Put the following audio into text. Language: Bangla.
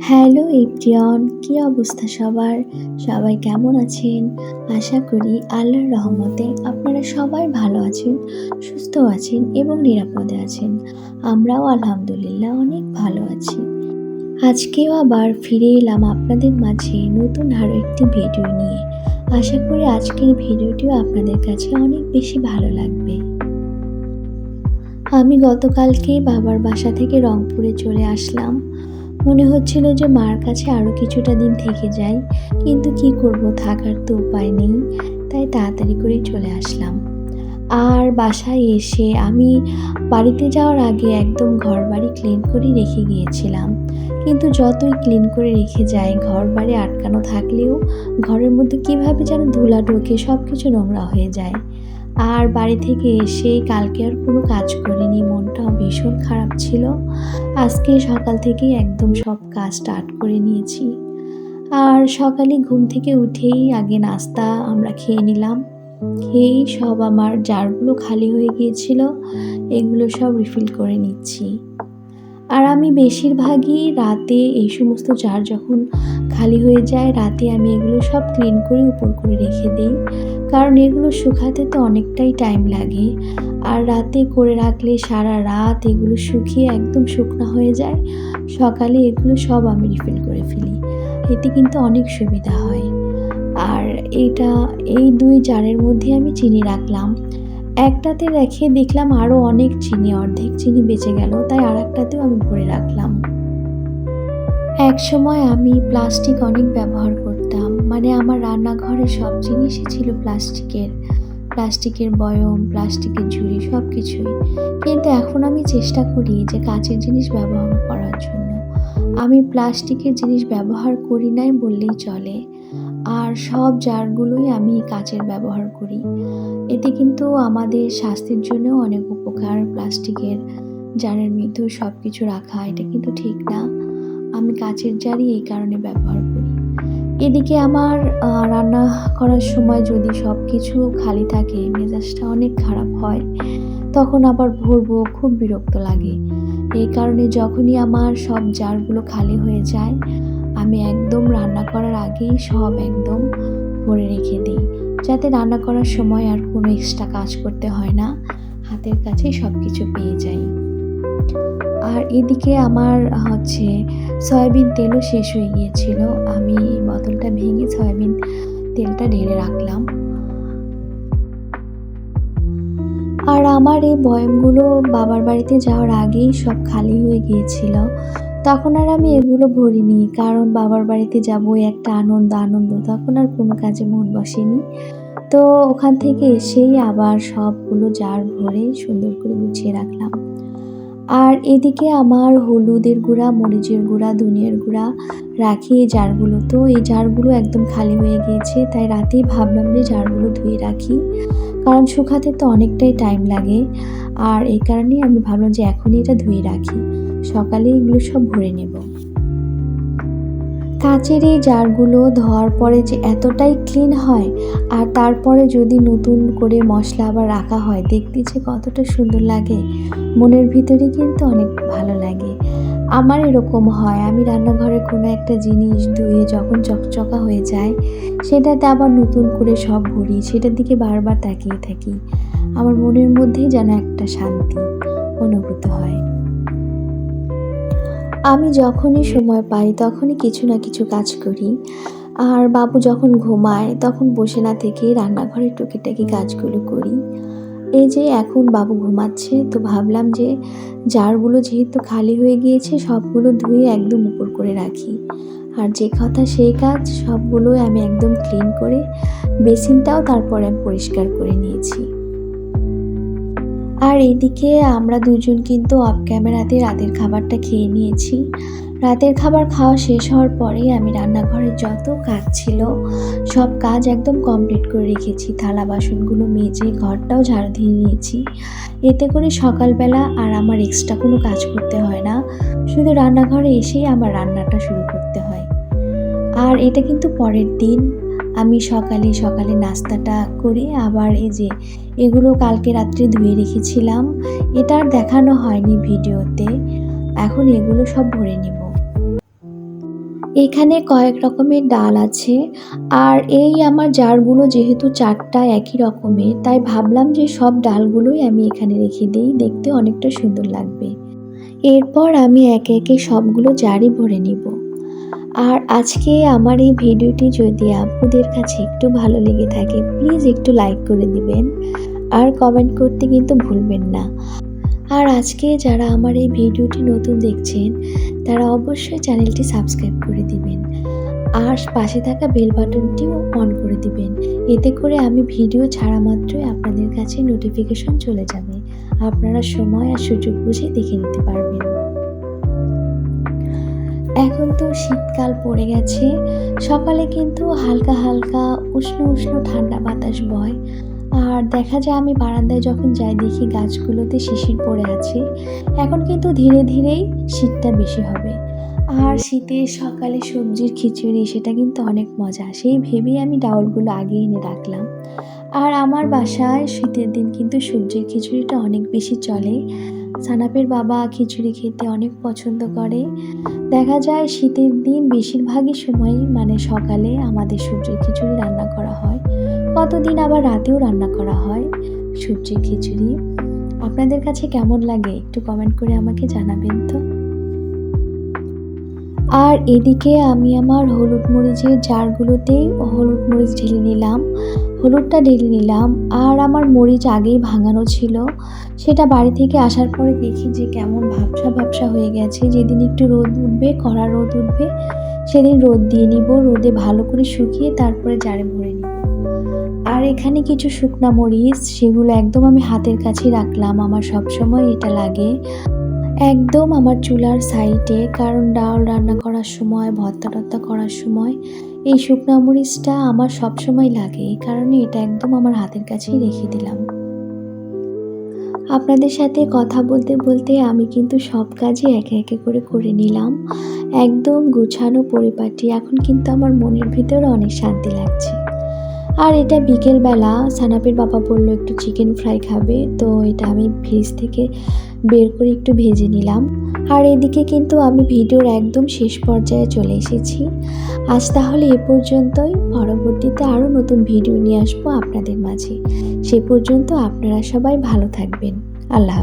হ্যালো এভরিওয়ান, কী অবস্থা সবার? সবাই কেমন আছেন? আশা করি আল্লাহর রহমতে আপনারা সবাই ভালো আছেন, সুস্থ আছেন এবং নিরাপদে আছেন। আমরাও আলহামদুলিল্লাহ অনেক ভালো আছি। আজকেও আবার ফিরে এলাম আপনাদের মাঝে নতুন আরও একটি ভিডিও নিয়ে। আশা করি আজকের ভিডিওটিও আপনাদের কাছে অনেক বেশি ভালো লাগবে। আমি গতকালকে বাবার বাসা থেকে রংপুরে চলে আসলাম। মনে হচ্ছিল যে মার কাছে আরও কিছুটা দিন থেকে যাই, কিন্তু কি করব থাকার তো উপায় নেই, তাই তাড়াতাড়ি করেই চলে আসলাম। আর বাসায় এসে আমি বাড়িতে যাওয়ার আগে একদম ঘর বাড়ি ক্লিন করে রেখে গিয়েছিলাম। কিন্তু যতই ক্লিন করে রেখে যাই ঘর বাড়ি আটকানো থাকলেও ঘরের মধ্যে কীভাবে যেন ধুলা ঢোকে সব কিছু নোংরা হয়ে যায়। আর বাড়ি থেকে এসে কালকে আর কোনো কাজ করিনি, মনটাও ভীষণ খারাপ ছিল। আজকে সকাল থেকেই একদম সব কাজ স্টার্ট করে নিয়েছি। আর সকালে ঘুম থেকে উঠেই আগে নাস্তা আমরা খেয়ে নিলাম। খেয়েই সব আমার জারগুলো খালি হয়ে গিয়েছিল, এগুলো সব রিফিল করে নিচ্ছি। আর আমি বেশিরভাগই রাতে এই সমস্ত জার যখন খালি হয়ে যায়, রাতে আমি এগুলো সব ক্লিন করে উপর করে রেখে দিই। কারণ এগুলো শুকাতে তো অনেকটাই টাইম লাগে। আর রাতে করে রাখলে সারা রাত এগুলো শুকিয়ে একদম শুকনো হয়ে যায়। সকালে এগুলো সব আমি রিফিল করে ফেলি। এতে কিন্তু অনেক সুবিধা হয়। আর এইটা এই দুই জারের মধ্যে আমি চিনি রাখলাম। একটাতে রেখে দেখলাম আরও অনেক চিনি অর্ধেক চিনি বেঁচে গেল, তাই আর একটাতেও আমি ভরে রাখলাম। এক সময় আমি প্লাস্টিক অনেক ব্যবহার করতাম মানে আমার রান্নাঘরে সব জিনিসই ছিল প্লাস্টিকের। প্লাস্টিকের বয়ম, প্লাস্টিকের ঝুড়ি সব কিছুই কিন্তু এখন আমি চেষ্টা করি যে কাঁচের জিনিস ব্যবহার করার জন্য। আমি প্লাস্টিকের জিনিস ব্যবহার করি নাই বললেই চলে। আর সব জারগুলোই আমি কাচের ব্যবহার করি। এতে কিন্তু আমাদের স্বাস্থ্যের জন্যও অনেক উপকার। প্লাস্টিকের জারের মধ্যেও সব কিছু রাখা, এটা কিন্তু ঠিক না। আমি কাচের জারই এই কারণে ব্যবহার করি। এদিকে আমার রান্না করার সময় যদি সব কিছু খালি থাকে, মেজাজটা অনেক খারাপ হয়, তখন আবার ভরবো, খুব বিরক্ত লাগে। এই কারণে যখনই আমার সব জারগুলো খালি হয়ে যায় আমি একদম রান্না করার আগেই সব একদম ভরে রেখে দিই, যাতে রান্না করার সময় আর কোনো এক্সট্রা কাজ করতে হয় না, হাতের কাছেই সব কিছু পেয়ে যাই। আর এদিকে আমার হচ্ছে সয়াবিন তেলও শেষ হয়ে গিয়েছিল, আমি বোতলটা ভেঙে সয়াবিন তেলটা ঢেলে রাখলাম। আর আমার এই বয়মগুলো বাবার বাড়িতে যাওয়ার আগেই সব খালি হয়ে গিয়েছিল তখন আর আমি এগুলো ভরিনি, কারণ বাবার বাড়িতে যাব একটা আনন্দ আনন্দ। তখন আর কোনো কাজে মন বসেনি। তো ওখান থেকে এসেই আবার সবগুলো জার ভরে সুন্দর করে গুছিয়ে রাখলাম। আর এদিকে আমার হলুদের গুঁড়া, মরিচের গুঁড়া, ধনিয়ার গুঁড়া রাখি এই জারগুলো। তো এই জারগুলো একদম খালি হয়ে গিয়েছে, তাই রাতেই ভাবলাম যে জারগুলো ধুয়ে রাখি, কারণ শুকাতে তো অনেকটাই টাইম লাগে। আর এই কারণেই আমি ভাবলাম যে এখনই এটা ধুয়ে রাখি। সকালে এগুলো সব ভরে নেব। কাচের এই জারগুলো ধোয়ার পরে যে এতটাই ক্লিন হয়, আর তারপরে যদি নতুন করে মশলা আবার রাখা হয়, দেখতে যে কতটা সুন্দর লাগে, মনের ভিতরে কিন্তু অনেক ভালো লাগে। আমার এরকম হয়, আমি রান্নাঘরে কোনো একটা জিনিস ধুয়ে যখন চকচকা হয়ে যায়, সেটাতে আবার নতুন করে সব ভরি, সেটার দিকে বারবার তাকিয়ে থাকি। আমার মনের মধ্যেই যেন একটা শান্তি অনুভূত হয়। আমি যখনই সময় পাই, তখনই কিছু না কিছু কাজ করি। আর বাবু যখন ঘুমায়, তখন বসে না থেকে রান্নাঘরের টুকিটাকি কাজগুলো করি। এই যে এখন বাবু ঘুমাচ্ছে, তো ভাবলাম যে জারগুলো যেহেতু খালি হয়ে গিয়েছে, সবগুলো ধুয়ে একদম উপর করে রাখি। আর যে কথা সেই কাজ, সবগুলোই আমি একদম ক্লিন করে, বেসিনটাও তারপরে আমি পরিষ্কার করে নিয়েছি। আর এদিকে আমরা দুজন কিন্তু অফ ক্যামেরাতে রাতের খাবারটা খেয়ে নিয়েছি। রাতের খাবার খাওয়া শেষ হওয়ার পরেই আমি রান্নাঘরে যত কাজ ছিল, সব কাজ একদম কমপ্লিট করে রেখেছি। থালা বাসনগুলো মেজে ঘরটাও ঝাড়ু দিয়ে নিয়েছি। এতে করে সকালবেলা আর আমার এক্সট্রা কোনো কাজ করতে হয় না। শুধু রান্নাঘরে এসেই আমার রান্নাটা শুরু করতে হয়। আর এটা কিন্তু পরের দিন। আমি সকালে সকালে নাস্তাটা করে আবার এই যে এগুলো কালকে রাত্রে ধুয়ে রেখেছিলাম, এটা আর দেখানো হয়নি ভিডিওতে। এখন এগুলো সব ভরে নেব। এখানে কয়েক রকমের ডাল আছে, আর এই আমার জারগুলো যেহেতু চারটা একই রকমের, তাই ভাবলাম যে সব ডালগুলোই আমি এখানে রেখে দিই, দেখতে অনেকটা সুন্দর লাগবে। এরপর আমি একে একে সবগুলো জারই ভরে নিব। আর আজকে আমার এই ভিডিওটি যদি আপনাদের কাছে একটু ভালো লেগে থাকে প্লিজ একটু লাইক করে দিবেন। আর কমেন্ট করতে কিন্তু ভুলবেন না। আর আজকে যারা আমার এই ভিডিওটি নতুন দেখছেন, তারা অবশ্যই চ্যানেলটি সাবস্ক্রাইব করে দিবেন। আর পাশে থাকা বেল বাটনটিও অন করে দিবেন। এতে করে আমি ভিডিও ছাড়া মাত্রই আপনাদের কাছে নোটিফিকেশন চলে যাবে। আপনারা সময় আর সুযোগ বুঝে দেখে নিতে পারবেন। এখন তো শীতকাল পড়ে গেছে। সকালে কিন্তু হালকা হালকা উষ্ণ উষ্ণ ঠান্ডা বাতাস বয়। আর দেখা যায় আমি বারান্দায় যখন যাই দেখি গাছগুলোতে শিশির পড়ে আছে। এখন কিন্তু ধীরে ধীরেই শীতটা বেশি হবে। আর শীতের সকালে সবজির খিচুড়ি, সেটা কিন্তু অনেক মজা। সেই ভেবেই আমি ডাউলগুলো আগে এনে রাখলাম। আর আমার বাসায় শীতের দিন কিন্তু সবজির খিচুড়িটা অনেক বেশি চলে। সানাপের বাবা খিচুড়ি খেতে অনেক পছন্দ করে। দেখা যায় শীতের দিন বেশিরভাগই সময় মানে সকালে আমাদের সবজির খিচুড়ি রান্না করা হয়। কতদিন আবার রাতেও রান্না করা হয় সূর্যের খিচুড়ি। আপনাদের কাছে কেমন লাগে একটু কমেন্ট করে আমাকে জানাবেন তো। আর এদিকে আমি আমার হলুদ মরিচের জারগুলোতেই হলুদ মরিচ ঢেলে নিলাম, হলুদটা ঢেলে নিলাম, আর আমার মরিচ আগেই ভাঙানো ছিল। সেটা বাড়ি থেকে আসার পরে দেখি যে কেমন ভাবসা ভাবসা হয়ে গেছে। যেদিন একটু রোদ উঠবে, কড়া রোদ উঠবে, সেদিন রোদ দিয়ে নিব, রোদে ভালো করে শুকিয়ে তারপরে জারে ভরে নিব। আর এখানে কিছু শুকনা মরিচ, সেগুলো একদম আমি হাতের কাছে রাখলাম, আমার সব সময় এটা লাগে। একদম আমার চুলার সাইডে, কারণ ডাল রান্না করার সময়, ভর্তা টর্তা করার সময়, এই শুকনা মরিচটা আমার সব সময় লাগে, এই কারণে এটা একদম আমার হাতের কাছেই রেখে দিলাম। আপনাদের সাথে কথা বলতে বলতে আমি কিন্তু সব কাজই একে একে করে করে নিলাম। একদম গুছানো পরিপাটি, এখন কিন্তু আমার মনের ভিতরে অনেক শান্তি লাগছে। আর এটা বিকেলবেলা, সানাপের বাবা বলল, একটু চিকেন ফ্রাই খাবে। তো এটা আমি ফ্রিজ থেকে বের করে একটু ভেজে নিলাম। আর এদিকে কিন্তু আমি ভিডিওর একদম শেষ পর্যায়ে চলে এসেছি। আজ তাহলে এ পর্যন্তই। পরবর্তীতে আরও নতুন ভিডিও নিয়ে আসব আপনাদের মাঝে। সে পর্যন্ত আপনারা সবাই ভালো থাকবেন। আল্লাহ।